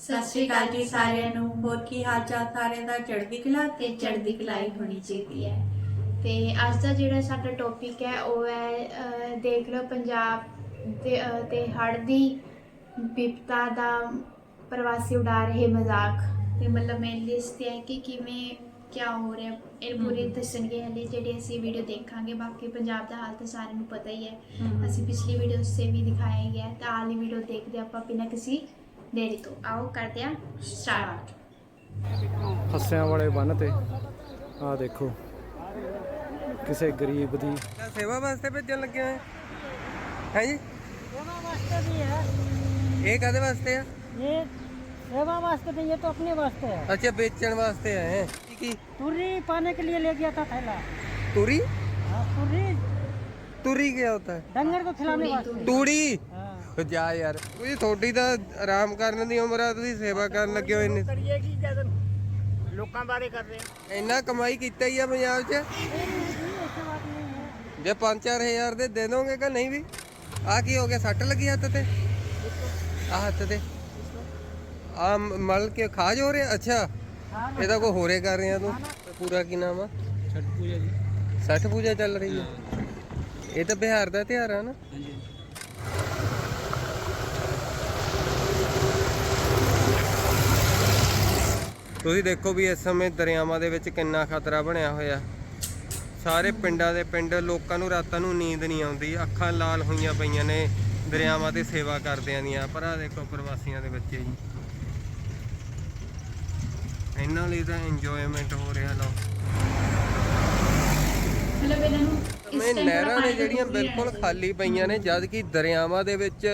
ਸਤਿ ਸ਼੍ਰੀ ਅਕਾਲ ਜੀ ਸਾਰਿਆਂ ਨੂੰ। ਹੋਰ ਕੀ ਹਾਲ ਚਾਲ ਸਾਰਿਆਂ ਦਾ? ਚੜ੍ਹਦੀ ਕਲਾ ਤੇ ਚੜ੍ਹਦੀ ਕਲਾਈ ਹੋਣੀ ਚਾਹੀਦੀ ਹੈ। ਤੇ ਅੱਜ ਦਾ ਜਿਹੜਾ ਸਾਡਾ ਟੌਪਿਕ ਹੈ ਉਹ ਹੈ ਅਹ, ਦੇਖ ਲਓ ਪੰਜਾਬ ਦੇ ਅਹ, ਤੇ ਹੜ੍ਹ ਦੀ ਵਿਪਤਾ ਦਾ ਪ੍ਰਵਾਸੀ ਉਡਾ ਰਹੇ ਮਜ਼ਾਕ। ਤੇ ਮਤਲਬ ਮੇਨਲੀ ਇਸ ਤੇ ਹੈ ਕਿ ਕਿਵੇਂ ਕੀ ਹੋ ਰਿਹਾ ਇਹ ਪੂਰੀ ਦੱਸਣਗੇ ਹਲੇ ਜਿਹੜੀ ਅਸੀਂ ਵੀਡੀਓ ਦੇਖਾਂਗੇ। ਬਾਕੀ ਪੰਜਾਬ ਦਾ ਹਾਲ ਤਾਂ ਸਾਰਿਆਂ ਨੂੰ ਪਤਾ ਹੀ ਹੈ। ਅਸੀਂ ਪਿਛਲੀ ਵੀਡੀਓ ਸੇ ਵੀ ਦਿਖਾਇਆ ਹੀ ਹੈ। ਤਾਂ ਆਲੀ ਵੀਡੀਓ ਦੇਖਦੇ ਆਪਾਂ ਬਿਨਾਂ ਕਿਸੇ ਦੇਰੀ ਤੋਂ ਆਓ ਕਰਦੇ ਹਾਂ ਸਟਾਰਟ ਹੱਸਿਆਂ ਵਾਲੇ ਬੰਨ ਤੇ ਆਹ ਦੇਖੋ ਕਿਸੇ ਗਰੀਬ ਦੀ ਸੇਵਾ ਵਾਸਤੇ ਭੇਜਣ ਲੱਗੇ ਹੋਏ ਹੈ ਜੀ सेवा वास्ते भी है ਇਹ ਕਾਦੇ ਵਾਸਤੇ ਆ ये सेवा वास्ते नहीं ये तो अपने वास्ते है ਅੱਛਾ ਵੇਚਣ ਵਾਸਤੇ ਆਏ ਹੈ ਕੀ ਕੀ तुर्री पाने के लिए ले गया था थैला ਤੂਰੀ हाँ, तुर्री ਤੂਰੀ ਕੀ ਹੁੰਦਾ ਹੈ डंगर को खिलाने वास्ते ਤੂੜੀ हाँ। ਉਹ ਜਾ ਯਾਰ। ਕੋਈ ਤੁਹਾਡੀ ਤਾਂ ਆਰਾਮ ਕਰਨ ਦੀ ਉਮਰ ਆ ਤੁਸੀਂ ਸੇਵਾ ਕਰਨ ਲੱਗੇ ਹੋ ਇੰਨੇ। ਕਰੀਏ ਕੀ ਜਦ ਲੋਕਾਂ ਬਾਰੇ ਕਰ ਰਹੇ ਆ। ਇੰਨਾ ਕਮਾਈ ਕੀਤਾ ਹੀ ਆ ਪੰਜਾਬ 'ਚ। ਜੇ 5-4000 ਦੇ ਦੇ ਦੋਗੇ ਕਿ ਨਹੀਂ ਵੀ? ਆ ਕੀ ਹੋ ਗਿਆ ਸੱਟ ਲੱਗੀ ਹੱਥ ਤੇ? ਆ ਹੱਥ ਤੇ। ਆ ਮਲ ਕੇ ਖਾਜ ਹੋ ਰਿਹਾ? ਅੱਛਾ। ਇਹਦਾ ਕੋ ਹੋਰੇ ਕਰ ਰਹੇ ਆ ਤੂੰ? ਪੂਰਾ ਕੀ ਨਾਮ ਆ? ਛਠ ਪੂਜਾ ਜੀ। ਛਠ ਪੂਜਾ ਚੱਲ ਰਹੀ ਆ। ਇਹ ਤਾਂ ਬਿਹਾਰ ਦਾ ਤਿਹਾਰ ਆ ਨਾ। ਹਾਂਜੀ। ਤੁਸੀਂ ਦੇਖੋ ਵੀ ਇਸ ਸਮੇਂ ਦਰਿਆਵਾਂ ਦੇ ਵਿੱਚ ਕਿੰਨਾ ਖਤਰਾ ਬਣਿਆ ਹੋਇਆ। ਸਾਰੇ ਪਿੰਡਾਂ ਦੇ ਪਿੰਡ ਲੋਕਾਂ ਨੂੰ ਰਾਤਾਂ ਨੂੰ ਨੀਂਦ ਨਹੀਂ ਆਉਂਦੀ। ਅੱਖਾਂ ਲਾਲ ਹੋਈਆਂ ਪਈਆਂ ਨੇ ਦਰਿਆਵਾਂ ਤੇ ਸੇਵਾ ਕਰਦਿਆਂ ਦੀਆਂ। ਪਰ ਆਹ ਦੇਖੋ ਪ੍ਰਵਾਸੀਆਂ ਦੇ ਬੱਚੇ ਜੀ। ਇਹਨਾਂ ਲਈ ਤਾਂ ਇੰਜੋਇਮੈਂਟ ਹੋ ਰਿਹਾ ਲੋ ਮਤਲਬ ਇਹਨਾਂ ਨੂੰ ਇਸ ਇਹ time ਨਹਿਰਾਂ ਨੇ ਜਿਹੜੀਆਂ ਬਿਲਕੁਲ। ਖਾਲੀ ਪਈਆਂ ਨੇ ਜਦ ਕਿ ਦਰਿਆਵਾਂ ਦੇ ਵਿੱਚ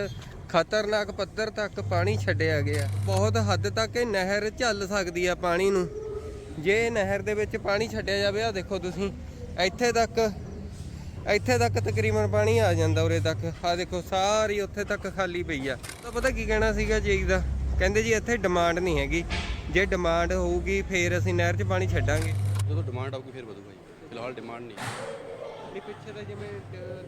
ਖਤਰਨਾਕ ਪੱਧਰ ਤੱਕ ਪਾਣੀ ਛੱਡਿਆ ਗਿਆ। ਬਹੁਤ ਹੱਦ ਤੱਕ ਇਹ ਨਹਿਰ ਝੱਲ ਸਕਦੀ ਆ ਪਾਣੀ ਨੂੰ। ਜੇ ਨਹਿਰ ਦੇ ਵਿੱਚ ਪਾਣੀ ਛੱਡਿਆ ਜਾਵੇ ਆ ਦੇਖੋ ਤੁਸੀਂ, ਇੱਥੇ ਤੱਕ ਇੱਥੇ ਤੱਕ ਤਕਰੀਬਨ ਪਾਣੀ ਆ ਜਾਂਦਾ ਉਰੇ ਤੱਕ। ਆ ਦੇਖੋ, ਸਾਰੀ ਉੱਥੇ ਤੱਕ ਖਾਲੀ ਪਈ ਆ। ਤਾਂ ਪਤਾ ਕੀ ਕਹਿਣਾ ਸੀਗਾ ਜੀ ਦਾ? ਕਹਿੰਦੇ ਜੀ ਇੱਥੇ ਡਿਮਾਂਡ ਨਹੀਂ ਹੈਗੀ। ਜੇ ਡਿਮਾਂਡ ਹੋਊਗੀ, ਫੇਰ ਅਸੀਂ ਨਹਿਰ 'ਚ ਪਾਣੀ ਛੱਡਾਂਗੇ। ਜਦੋਂ ਡਿਮਾਂਡ ਆਊਗੀ, ਫਿਰ ਵਧੂਗਾ ਜੀ। ਫਿਲਹਾਲ ਡਿਮਾਂਡ ਨਹੀਂ। ਇਹ ਪਿੱਛੇ ਤਾਂ ਜਿਵੇਂ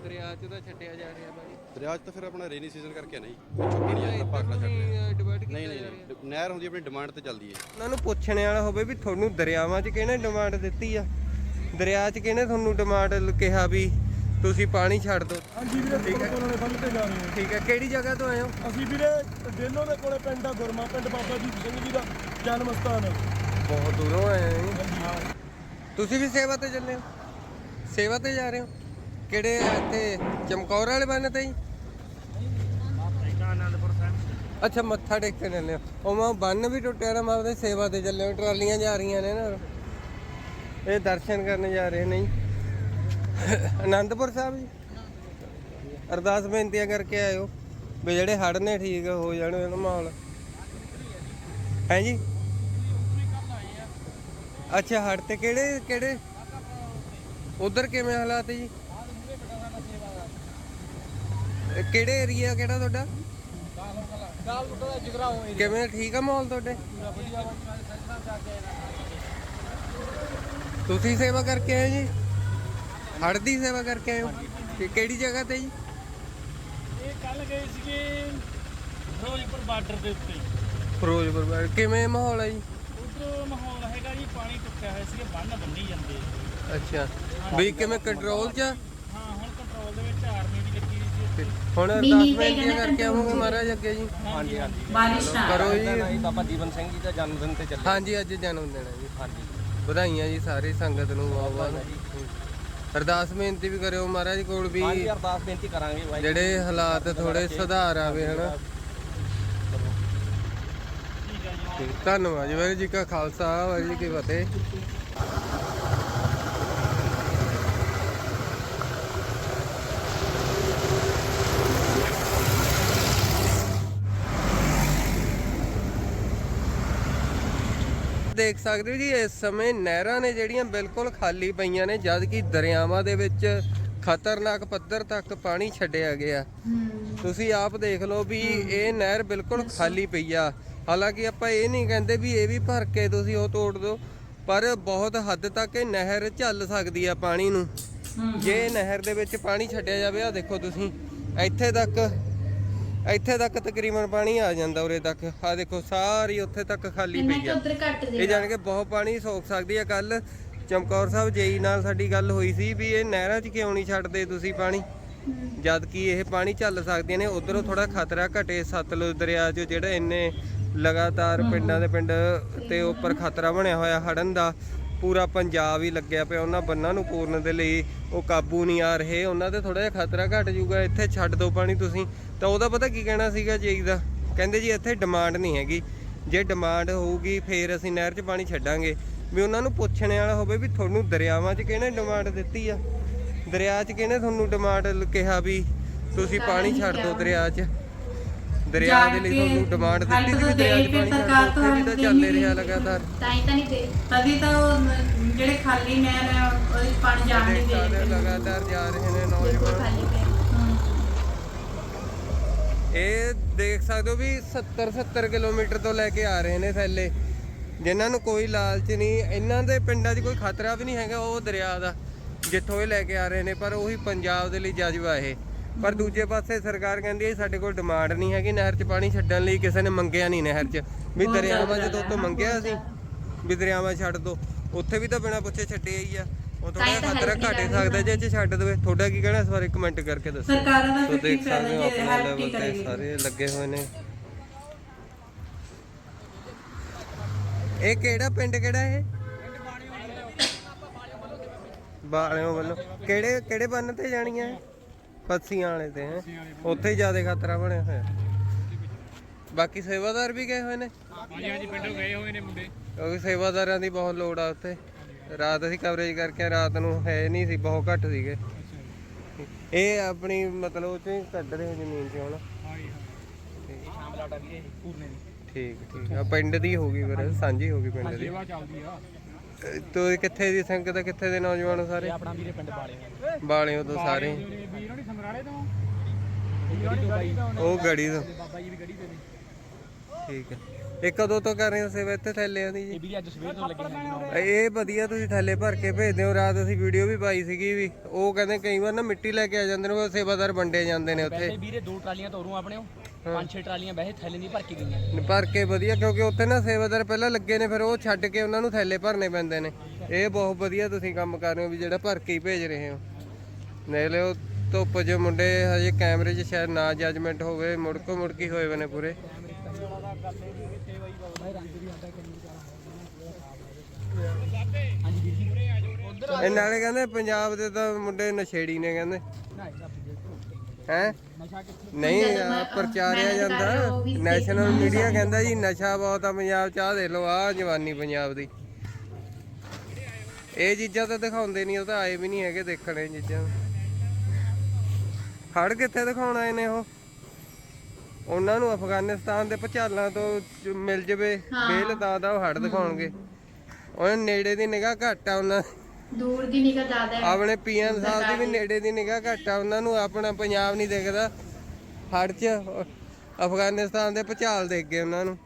ਦਰਿਆ 'ਚ ਤਾਂ ਛੱਡਿਆ ਜਾ ਰਿਹਾ ਬਾਈ। ਦਰਿਆ 'ਚ ਤਾਂ ਫਿਰ ਆਪਣਾ ਰੇਨੀ ਸੀਜ਼ਨ ਕਰਕੇ ਨਹੀਂ। ਪਿੱਛੋਂ ਪਾਣੀ ਆਉਂਦਾ ਭਾਖੜਾ ਛੱਡ ਰਿਹਾ ਡਿਵਰਟ ਕੀਤਾ ਨਹੀਂ ਨਹੀਂ ਨਹੀਂ ਨਹਿਰ ਹੁੰਦੀ ਆਪਣੀ ਡਿਮਾਂਡ ਤੇ ਚੱਲਦੀ ਹੈ। ਉਹਨਾਂ ਨੂੰ ਪੁੱਛਣ ਵਾਲਾ ਹੋਵੇ ਵੀ ਤੁਹਾਨੂੰ ਦਰਿਆਵਾਂ 'ਚ ਕਿਹਨੇ ਡਿਮਾਂਡ ਦਿੱਤੀ ਆ? ਦਰਿਆ 'ਚ ਕਿਹਨੇ ਤੁਹਾਨੂੰ ਡਿਮਾਂਡ ਕਿਹਾ ਵੀ ਤੁਸੀਂ ਪਾਣੀ ਛੱਡ ਦਿਓ ਹਾਂਜੀ ਵੀਰੇ ਠੀਕ ਹੈ। ਕੋਲੋਂ ਬੰਦ ਤੇ ਜਾ ਰਹੇ ਹਾਂ। ਠੀਕ ਹੈ ਕਿਹੜੀ ਜਗ੍ਹਾ ਤੋਂ ਆਏ ਹੋ? ਅਸੀਂ ਵੀਰੇ ਡੇਨੋ ਦੇ ਕੋਲੇ ਪਿੰਡ ਆ ਗੁਰਮਾ ਪਿੰਡ ਬਾਬਾ ਜੀ ਸਿੰਘ ਜੀ ਦਾ ਜਨਮ ਸਥਾਨ। ਬਹੁਤ ਦੂਰੋਂ ਆਏ ਹੋ ਜੀ। ਤੁਸੀਂ ਵੀ ਸੇਵਾ ਤੇ ਚੱਲੇ ਹੋ? ਸੇਵਾ ਤੇ ਜਾ ਰਹੇ ਹੋ? ਕਿਹੜੇ ਇੱਥੇ? ਚਮਕੌਰ ਵਾਲੇ ਬੰਨ ਤੇ ਜੀ ਅੱਛਾ, ਮੱਥਾ ਟੇਕਣ ਚੱਲੇ ਹੋ। ਉਹ ਮੈਂ ਬੰਨ ਵੀ ਟੁੱਟਿਆ ਨਾ, ਮੈਂ ਉਹਦੇ ਸੇਵਾ ਤੇ ਚੱਲੇ ਹੋ, ਟਰਾਲੀਆਂ ਜਾ ਰਹੀਆਂ ਨੇ ਨਾ। ਇਹ ਦਰਸ਼ਨ ਕਰਨ ਜਾ ਰਹੇ ਨੇ ਆਨੰਦਪੁਰ ਸਾਹਿਬ ਜੀ? ਅਰਦਾਸ ਬੇਨਤੀਆਂ ਕਰਕੇ ਆਇਓ, ਵੀ ਜਿਹੜੇ ਹੜ੍ਹ ਨੇ ਠੀਕ ਹੋ ਜਾਣ ਇਹਦਾ ਮਾਹੌਲ। ਹੈ ਜੀ? ਅੱਛਾ ਹੜ ਤੇ ਕਿਹੜੇ ਕਿਹੜੇ ਉਧਰ ਕਿਵੇਂ ਹਾਲਾਤ ਜੀ? ਕਿਹੜੇ ਏਰੀਆ ਕਿਹੜਾ ਤੁਹਾਡਾ? ਕਿਵੇਂ ਠੀਕ ਆ ਮਾਹੌਲ ਤੁਹਾਡੇ? ਤੁਸੀਂ ਸੇਵਾ ਕਰਕੇ ਆਏ ਜੀ? ਹੜ ਦੀ ਸੇਵਾ ਕਰਕੇ ਆਏ ਹੋ? ਕਿ ਕਿਹੜੀ ਜਗ੍ਹਾ ਤੇ ਜੀ? ਇਹ ਕੱਲ ਗਏ ਸੀਗੇ ਫਿਰੋਜ਼ਪੁਰ ਬਾਰਡਰ ਦੇ ਉੱਤੇ। ਫਿਰੋਜ਼ਪੁਰ ਬਾਰੇ। ਕਿਵੇਂ ਮਾਹੌਲ ਹੈ ਜੀ? ਉਧਰ ਮਾਹੌਲ ਹੈਗਾ ਜੀ ਪਾਣੀ ਟੁੱਟਿਆ ਹੋਇਆ ਸੀਗੇ ਬੰਨ ਬੰਨੀ ਜਾਂਦੇ ਅੱਛਾ। ਵੀ ਕਿਵੇਂ ਕੰਟਰੋਲ 'ਚ ਆ? ਹਾਂ ਹੁਣ ਕੰਟਰੋਲ ਦੇ ਵਿੱਚ ਆਰਮੀ ਵੀ ਲੱਗੀ ਹੋਈ ਸੀ ਤੇ ਹੁਣ ਅਰਦਾਸ ਬੇਨਤੀਆਂ ਕਰਕੇ ਆਵਾਂਗੇ। ਮਹਾਰਾਜ ਅੱਗੇ ਜੀ। ਹਾਂਜੀ ਹਾਂਜੀ। ਬਾਰਿਸ਼ ਨਾ ਕਰੋ ਜੀ। ਬਾਬਾ ਜੀਵਨ ਸਿੰਘ ਜੀ ਦਾ ਜਨਮ ਦਿਨ ਤੇ ਚੱਲੇ। ਹਾਂਜੀ ਅੱਜ ਜਨਮ ਦਿਨ ਹੈ ਜੀ। ਹਾਂਜੀ। ਵਧਾਈਆਂ ਜੀ ਸਾਰੀ ਸੰਗਤ ਨੂੰ ਬਹੁਤ ਬਹੁਤ ਅਰਦਾਸ ਬੇਨਤੀ ਵੀ ਕਰਿਓ ਮਹਾਰਾਜ ਕੋਲ ਵੀ ਹਾਂਜੀ ਅਰਦਾਸ ਬੇਨਤੀ ਕਰਾਂਗੇ ਵਾਹਿਗੁਰੂ ਜਿਹੜੇ ਹਾਲਾਤ ਥੋੜੇ ਸੁਧਾਰ ਆਵੇ ਹਨਾ। ਠੀਕ, ਧੰਨਵਾਦ ਜੀ ਵਾਹਿਗੁਰੂ ਜੀ ਕਾ ਖਾਲਸਾ ਵਾਹਿਗੁਰੂ ਜੀ ਕੀ ਫਤਿਹ। ਦੇਖ ਸਕਦੇ ਹੋ ਜੀ ਇਸ ਸਮੇਂ ਨਹਿਰਾਂ ਨੇ ਜਿਹੜੀਆਂ ਬਿਲਕੁਲ ਖਾਲੀ ਪਈਆਂ ਨੇ ਜਦ ਕਿ ਦਰਿਆਵਾਂ ਦੇ ਵਿੱਚ ਖਤਰਨਾਕ ਪੱਧਰ ਤੱਕ ਪਾਣੀ ਛੱਡਿਆ ਗਿਆ। ਤੁਸੀਂ ਆਪ ਦੇਖ ਲਓ ਵੀ ਇਹ ਨਹਿਰ ਬਿਲਕੁਲ ਖਾਲੀ ਪਈ ਆ। ਹਾਲਾਂਕਿ ਆਪਾਂ ਇਹ ਨਹੀਂ ਕਹਿੰਦੇ ਵੀ ਇਹ ਵੀ ਭਰ ਕੇ ਤੁਸੀਂ ਉਹ ਤੋੜ ਦਿਓ ਪਰ ਬਹੁਤ ਹੱਦ ਤੱਕ ਇਹ ਨਹਿਰ ਝੱਲ ਸਕਦੀ ਆ ਪਾਣੀ ਨੂੰ। ਜੇ ਨਹਿਰ ਦੇ ਵਿੱਚ ਪਾਣੀ ਛੱਡਿਆ ਜਾਵੇ ਆ ਦੇਖੋ ਤੁਸੀਂ ਇੱਥੇ ਤੱਕ ਇੱਥੇ ਤੱਕ ਤਕਰੀਬਨ ਪਾਣੀ ਆ ਜਾਂਦਾ ਉਰੇ ਤੱਕ। ਆ ਦੇਖੋ ਸਾਰੀ ਉੱਥੇ ਤੱਕ ਖਾਲੀ ਇੰਨਾ ਪਈ ਕਿ ਆ। ਉਧਰ ਘੱਟ ਇਹ ਜਾਣ ਕੇ ਬਹੁਤ ਪਾਣੀ ਸੋਖ ਸਕਦੀ ਆ। ਕੱਲ ਚਮਕੌਰ ਸਾਹਿਬ ਜੇਈ ਨਾਲ ਸਾਡੀ ਗੱਲ ਹੋਈ ਸੀ ਵੀ ਇਹ ਨਹਿਰਾਂ 'ਚ ਕਿਉਂ ਨਹੀਂ ਛੱਡਦੇ ਤੁਸੀਂ ਪਾਣੀ? ਜਦ ਕਿ ਇਹ ਪਾਣੀ ਚੱਲ ਸਕਦੀਆਂ ਨੇ। ਉਧਰੋਂ ਥੋੜਾ ਖਤਰਾ ਘਟੇ ਸਤਲੁਜ ਦਰਿਆ 'ਚ ਜਿਹੜਾ ਇੰਨੇ ਲਗਾਤਾਰ ਪਿੰਡਾਂ ਦੇ ਪਿੰਡ ਤੇ ਉੱਪਰ ਖਤਰਾ ਬਣਿਆ ਹੋਇਆ ਹੜਨ ਦਾ। ਪੂਰਾ ਪੰਜਾਬ ਹੀ ਲੱਗਿਆ ਪਿਆ ਉਹਨਾਂ ਬੰਨਾਂ ਨੂੰ ਪੂਰਨ ਦੇ ਲਈ। ਉਹ ਕਾਬੂ ਨਹੀਂ ਆ ਰਹੇ ਉਹਨਾਂ ਤੇ ਥੋੜਾ ਜਿਹਾ ਖਤਰਾ ਘਟ ਜਾਊਗਾ। ਇੱਥੇ ਛੱਡ ਦਿਓ ਪਾਣੀ ਤੁਸੀਂ। ਤਾਂ ਉਹਦਾ ਪਤਾ ਕੀ ਕਹਿਣਾ ਸੀਗਾ ਜੇਈ ਦਾ? ਕਹਿੰਦੇ ਜੀ ਇੱਥੇ ਡਿਮਾਂਡ ਨਹੀਂ ਹੈਗੀ। ਜੇ ਡਿਮਾਂਡ ਹੋਊਗੀ ਫੇਰ ਅਸੀਂ ਨਹਿਰ 'ਚ ਪਾਣੀ ਛੱਡਾਂਗੇ। ਵੀ ਉਹਨਾਂ ਨੂੰ ਪੁੱਛਣ ਵਾਲਾ ਹੋਵੇ ਵੀ ਤੁਹਾਨੂੰ ਦਰਿਆਵਾਂ 'ਚ ਕਿਹਨੇ ਡਿਮਾਂਡ ਦਿੱਤੀ ਆ? ਦਰਿਆ 'ਚ ਕਿਹਨੇ ਤੁਹਾਨੂੰ ਡਿਮਾਂਡ ਕਿਹਾ ਵੀ ਤੁਸੀਂ ਪਾਣੀ ਛੱਡ ਦਿਓ ਦਰਿਆ 'ਚ? ਦਰਿਆ ਦੇ ਲਈ ਤੁਹਾਨੂੰ ਡਿਮਾਂਡ ਦਿੱਤੀ ਸੀ ਵੀ ਦਰਿਆ ਪਾਣੀ ਦਿਓ। ਉੱਥੇ ਵੀ ਤਾਂ ਚੱਲਦੇ ਰਿਹਾ ਲਗਾਤਾਰ। ਤਾਂ ਹੀ ਤਾਂ ਨਹੀਂ ਦੇ ਤਦੀ ਤਾਂ ਉਹ ਜਿਹੜੇ ਖਾਲੀ ਨਹਿਰ ਹੈ ਉਹਦੇ ਪਾਣੀ ਜਾਣ ਨਹੀਂ ਦੇ ਲਗਾਤਾਰ ਜਾ ਰਹੇ ਨੇ ਨੌਜਵਾਨ। ਖਾਲੀ ਇਹ ਦੇਖ ਸਕਦੇ ਹੋ ਵੀ 70 70 ਕਿਲੋਮੀਟਰ ਤੋਂ ਲੈ ਕੇ ਆ ਰਹੇ ਨੇ ਥੈਲੇ। ਜਿਨ੍ਹਾਂ ਨੂੰ ਕੋਈ ਲਾਲਚ ਨਹੀਂ। ਇਹਨਾਂ ਦੇ ਪਿੰਡਾਂ 'ਚ ਕੋਈ ਖਤਰਾ ਵੀ ਨਹੀਂ ਹੈਗਾ ਉਹ ਦਰਿਆ ਦਾ ਜਿੱਥੋਂ ਇਹ ਲੈ ਕੇ ਆ ਰਹੇ ਨੇ ਪਰ ਉਹੀ ਪੰਜਾਬ ਦੇ ਲਈ ਜਜ਼ਬਾ ਇਹ। ਪਰ ਦੂਜੇ ਪਾਸੇ ਸਰਕਾਰ ਕਹਿੰਦੀ ਹੈ ਸਾਡੇ ਕੋਲ ਡਿਮਾਂਡ ਨਹੀਂ ਹੈਗੀ ਨਹਿਰ 'ਚ ਪਾਣੀ ਛੱਡਣ ਲਈ ਕਿਸੇ ਨੇ ਮੰਗਿਆ ਨਹੀਂ ਨਹਿਰ 'ਚ। ਵੀ ਦਰਿਆਵਾਂ 'ਚ ਤੋਂ ਤੋਂ ਮੰਗਿਆ ਸੀ ਵੀ ਦਰਿਆਵਾਂ ਛੱਡ ਦੋ। ਉੱਥੇ ਵੀ ਤਾਂ ਬਿਨਾਂ ਪੁੱਛੇ ਛੱਡੇ ਹੀ ਆ। ਉਹ ਥੋੜਾ ਖਤਰਾ ਘਾਟੇ ਸਕਦਾ ਜੇ ਇਹ ਛੱਡ ਦੇਵੇ। ਤੁਹਾਡਾ ਕੀ ਕਹਿਣਾ ਇਸ ਬਾਰੇ? ਕਮੈਂਟ ਕਰਕੇ ਦੱਸੋ। ਸਰਕਾਰਾਂ ਦਾ ਕੀ ਦੇਖ ਸਕਦੇ ਹੋ ਆਪਣੇ ਲੈਵਲ ਤੇ ਸਾਰੇ ਲੱਗੇ ਹੋਏ ਨੇ। ਇਹ ਕਿਹੜਾ ਪਿੰਡ ਕਿਹੜਾ ਇਹ? ਬਾਲਿਓ ਵੱਲੋਂ। ਕਿਹੜੇ ਕਿਹੜੇ ਬੰਨ ਤੇ ਜਾਣੀਆਂ ਪੱਸੀਆਂ ਵਾਲੇ ਤੇ ਹੈ। ਉੱਥੇ ਹੀ ਜ਼ਿਆਦਾ ਖਤਰਾ ਬਣਿਆ ਹੋਇਆ। ਬਾਕੀ ਸੇਵਾਦਾਰ ਵੀ ਗਏ ਹੋਏ ਨੇ? ਹਾਂਜੀ ਹਾਂਜੀ ਪਿੰਡੋਂ ਗਏ ਹੋਏ ਨੇ ਮੁੰਡੇ। ਕਿਉਂਕਿ ਸੇਵਾਦਾਰਾਂ ਦੀ ਬਹੁਤ ਲੋੜ ਆ ਉੱਥੇ। ਰਾਤ ਅਸੀਂ ਕਵਰੇਜ ਕਰਕੇ ਰਾਤ ਨੂੰ ਹੈ ਨਹੀਂ ਸੀ ਬਹੁਤ ਘੱਟ ਸੀਗੇ। ਇਹ ਆਪਣੀ ਮਤਲਬ ਉਹ ਚ ਕੱਢ ਰਹੇ ਜ਼ਮੀਨ 'ਚ ਹੁਣ। ਹਾਂਜੀ ਸ਼ਾਮ ਲਾਟਾ ਵੀ ਪੂਰਨੇ ਦੀ। ਠੀਕ ਠੀਕ। ਆ ਪਿੰਡ ਦੀ ਹੋ ਗਈ ਫਿਰ ਸਾਂਝੀ ਹੋ ਗਈ ਪਿੰਡ ਦੀ। ਸੇਵਾ ਚੱਲਦੀ ਆ। ਤੋ ਕਿੱਥੇ ਦੀ ਸੰਗਤ ਆ, ਕਿੱਥੇ ਦੇ ਨੌਜਵਾਨ ਸਾਰੇ? ਆਪਣਾ ਵੀਰੇ ਪਿੰਡ ਬਾਲੇ ਬਾਲਿਓ ਤੋਂ ਸਾਰੇ। ਵੀਰੋਂ ਸਮਰਾਲੇ ਤੋਂ? ਉਹ ਗੜੀ ਤੋਂ ਬਾਬਾ ਜੀ ਵੀ ਗੜੀ ਦੇ ਨੇ। ਠੀਕ ਹੈ ਇਹ ਕਦੋਂ ਤੋਂ ਕਰ ਰਹੇ ਹੋ ਸੇਵਾ ਇੱਥੇ ਥੈਲਿਆਂ ਦੀ ਜੀ? ਇਹ ਵੀ ਅੱਜ ਸਵੇਰ ਤੋਂ ਲੱਗੇ ਨੇ ਇਹ ਵਧੀਆ ਤੁਸੀਂ ਥੈਲੇ ਭਰ ਕੇ ਭੇਜਦੇ ਹੋ। ਰਾਤ ਅਸੀਂ ਵੀਡੀਓ ਵੀ ਪਾਈ ਸੀਗੀ ਵੀ। ਉਹ ਕਹਿੰਦੇ ਕਈ ਵਾਰ ਨਾ ਮਿੱਟੀ ਲੈ ਕੇ ਆ ਜਾਂਦੇ ਨੇ ਉਹ ਸੇਵਾਦਾਰ ਵੰਡੇ ਜਾਂਦੇ ਨੇ ਉੱਥੇ। ਵੀਰੇ ਦੋ ਟਰਾਲੀਆਂ ਤੋਰੂ ਆਪਣੇ ਪੰਜ ਛੇ ਟਰਾਲੀਆਂ ਵੈਸੇ ਥੈਲੇ ਦੀ ਭਰ ਕੇ ਗਈਆਂ ਨੇ। ਭਰ ਕੇ ਵਧੀਆ ਕਿਉਂਕਿ ਉੱਥੇ ਨਾ ਸੇਵਾਦਾਰ ਪਹਿਲਾਂ ਲੱਗੇ ਨੇ ਫਿਰ ਉਹ ਛੱਡ ਕੇ ਉਹਨਾਂ ਨੂੰ ਥੈਲੇ ਭਰਨੇ ਪੈਂਦੇ ਨੇ। ਇਹ ਬਹੁਤ ਵਧੀਆ ਤੁਸੀਂ ਕੰਮ ਕਰ ਰਹੇ ਹੋ ਵੀ ਜਿਹੜਾ ਭਰ ਕੇ ਹੀ ਭੇਜ ਰਹੇ ਹੋ। ਨਹੀਂ ਲਿਓ ਧੁੱਪ 'ਚ ਮੁੰਡੇ ਹਜੇ ਕੈਮਰੇ 'ਚ ਸ਼ਾਇਦ ਨਾ ਜੱਜਮੈਂਟ ਹੋਵੇ ਮੁੜਕੋ ਮੁੜਕੀ ਹੋਏ ਹੋਏ ਨੇ ਪੂਰੇ। ਇਹ ਨਾਲੇ ਕਹਿੰਦੇ ਪੰਜਾਬ ਦੇ ਤਾਂ ਮੁੰਡੇ ਨਸ਼ੇੜੀ ਨੇ ਕਹਿੰਦੇ। ਹੈ? ਨਹੀਂ ਆਹ ਪ੍ਰਚਾਰਿਆ ਜਾਂਦਾ। ਨੈਸ਼ਨਲ ਮੀਡੀਆ ਕਹਿੰਦਾ ਜੀ ਨਸ਼ਾ ਬਹੁਤ ਆ ਪੰਜਾਬ ਚ ਆ ਦੇ ਲੋ ਆ ਜਵਾਨੀ ਪੰਜਾਬ ਦੀ। ਇਹ ਚੀਜ਼ਾਂ ਤਾਂ ਦਿਖਾਉਂਦੇ ਨਹੀਂ ਉਹ ਤਾਂ ਆਏ ਵੀ ਨਹੀਂ ਹੈਗੇ ਦੇਖਣ ਚੀਜ਼ਾਂ। ਹੜ ਕਿੱਥੇ ਦਿਖਾਉਣ ਆਏ ਨੇ ਉਹ? ਉਹਨਾਂ ਨੂੰ ਅਫਗਾਨਿਸਤਾਨ ਦੇ ਭਚਾਲਾਂ ਤੋਂ ਜ- ਮਿਲ ਜਵੇ ਬੇਲ ਦਾ ਉਹ ਹੜ ਦਿਖਾਉਣਗੇ। ਉਹਨਾਂ ਨੇੜੇ ਦੀ ਨਿਗਾਹ ਘੱਟ ਆ ਉਹਨਾਂ ਦੂਰ ਦੀ ਨਿਗਾਹ ਜ਼ਿਆਦਾ ਹੈ। ਆਪਣੇ ਪੀਐਮ ਸਾਹਿਬ ਦੀ ਵੀ ਨੇੜੇ ਦੀ ਨਿਗਾਹ ਘੱਟ ਆ ਉਹਨਾਂ ਨੂੰ ਆਪਣਾ ਪੰਜਾਬ ਨਹੀਂ ਦਿਖਦਾ। ਹੜ 'ਚ ਅਫਗਾਨਿਸਤਾਨ ਦੇ ਭੁਚਾਲ ਦੇਖ ਗਏ ਉਹਨਾਂ ਨੂੰ।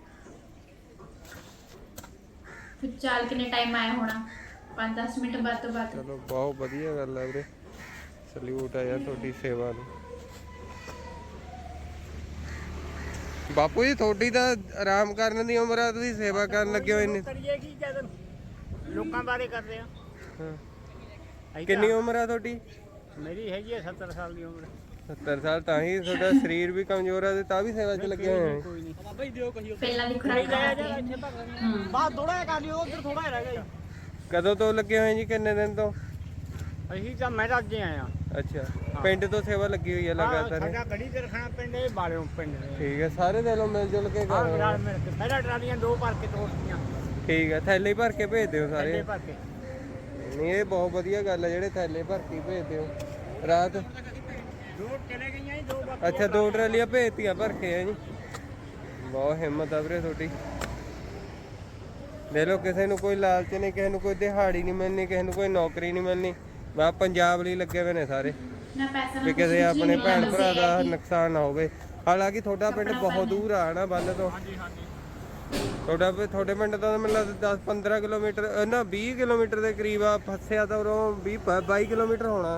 ਫਿਰ ਚਾਲ ਕਿੰਨੇ ਟਾਈਮ ਆਇਆ ਹੋਣਾ? 5-10 ਮਿੰਟ ਬਾਅਦ ਤੋਂ ਬਾਅਦ। ਚਲੋ ਬਹੁਤ ਵਧੀਆ ਗੱਲ ਆ ਵੀਰੇ। ਸਲੂਟ ਆ ਯਾਰ ਤੁਹਾਡੀ ਸੇਵਾ ਨੂੰ। ਬਾਪੂ ਜੀ ਤੁਹਾਡੀ ਤਾਂ ਆਰਾਮ ਕਰਨ ਦੀ ਉਮਰ ਆ ਤੁਸੀਂ ਸੇਵਾ ਕਰਨ ਲੱਗੇ ਹੋਏ ਨੇ ਕਰੀਏ ਕੀ ਕਹਿ ਲੋਕਾਂ ਬਾਰੇ ਕਰਦੇ ਆ। ਹਾਂ। ਅਸੀਂ ਕਿੰਨੀ ਉਮਰ ਆ ਤੁਹਾਡੀ? ਮੇਰੀ ਹੈਗੀ ਹੈ 70 ਸਾਲ ਦੀ ਉਮਰ। 70 ਸਾਲ ਤਾਂ ਹੀ ਤੁਹਾਡਾ ਸਰੀਰ ਵੀ ਕਮਜ਼ੋਰ ਆ ਤੇ ਤਾਂ ਵੀ ਸੇਵਾ 'ਚ ਲੱਗੇ ਹੋਏ ਆ ਕੋਈ ਨਹੀਂ। ਪਹਿਲਾਂ ਦੀ ਖੁਰਾਕ ਖਾਦੀ ਬਾਅਦ ਥੋੜਾ ਜਿਹਾ ਕਰ ਲਿਓ ਉਧਰ ਥੋੜਾ ਜਿਹਾ ਰਹਿ ਗਿਆ। ਕਦੋਂ ਤੋਂ ਲੱਗੇ ਹੋਏ ਜੀ ਕਿੰਨੇ ਦਿਨ ਤੋਂ? ਜੀ। ਅਸੀਂ ਤਾਂ ਮੈਂ ਤਾਂ ਅੱਗੇ ਆਇਆ। ਅੱਛਾ ਪਿੰਡ ਤੋਂ ਸੇਵਾ ਲੱਗੀ ਹੋਈ ਹੈ ਲਗਾਤਾਰ? ਸਾਡਾ ਗੜੀ ਤੇ ਰਖਣਾ ਪਿੰਡ ਇਹ ਬਾਲਿਓ ਪਿੰਡ। ਠੀਕ ਹੈ ਸਾਰੇ ਦੇ ਲੋ ਮਿਲ ਜੁਲ ਕੇ ਆਹ ਕਰ। ਰਹੇ ਨਾਲ ਹੋ। ਮਿਲ ਕੇ। ਪਹਿਲਾਂ ਟਰਾਲੀਆਂ ਦੋ ਭਰ ਕੇ ਤੋੜਤੀਆਂ। ਠੀਕ ਹੈ ਥੈਲੇ ਹੀ ਭਰ ਕੇ ਭੇਜ ਦਿਓ ਥੱਲੇ ਸਾਰੇ ਭਰ ਕੇ। ਨਹੀਂ ਇਹ ਬਹੁਤ ਵਧੀਆ ਗੱਲ ਹੈ ਜਿਹੜੇ ਥੈਲੇ ਭਰ ਕੇ ਭੇਜ ਦਿਓ ਰਾਤ ਦੋ ਚਲੇ ਗਈਆਂ ਜੀ ਦੋ ਬਾਕੀ ਅੱਛਾ ਦੋ ਟਰਾਲੀਆਂ ਭੇਜਤੀਆਂ ਭਰ ਕੇ ਹੈ ਜੀ। ਬਹੁਤ ਹਿੰਮਤ ਆ ਵੀਰੇ ਤੁਹਾਡੀ। ਦੇ ਲੋ ਕਿਸੇ ਨੂੰ ਕੋਈ ਲਾਲਚ ਨਹੀਂ ਕਿਸੇ ਨੂੰ ਕੋਈ ਦਿਹਾੜੀ ਨਹੀਂ ਮਿਲਣੀ ਕਿਸੇ ਨੂੰ ਕੋਈ ਨੌਕਰੀ ਨਹੀਂ ਮਿਲਣੀ। ਬਾ ਪੰਜਾਬ ਲਈ ਲੱਗੇ ਹੋਏ ਨੇ ਸਾਰੇ। ਨਾ ਪੈਸਾ ਨਾ ਵੀ ਕਿਸੇ ਆਪਣੇ ਭੈਣ ਭਰਾ ਦਾ ਹੈ ਨੁਕਸਾਨ ਨਾ ਹੋਵੇ। ਹਾਲਾਂਕਿ ਤੁਹਾਡਾ ਪਿੰਡ ਬਹੁਤ ਦੂਰ ਆ ਨਾ ਬੰਨ ਤੋਂ। ਤੁਹਾਡਾ ਵੀ- ਤੁਹਾਡੇ ਪਿੰਡ ਤੋਂ ਮੈਨੂੰ ਲੱਗਦਾ 10 15 ਕਿਲੋਮੀਟਰ ਅ, ਨਾ 20 ਕਿਲੋਮੀਟਰ ਦੇ ਕਰੀਬ ਆ ਫਸਿਆ ਤਾਂ ਉਰੋਂ 20 22 ਕਿਲੋਮੀਟਰ ਹੋਣਾ।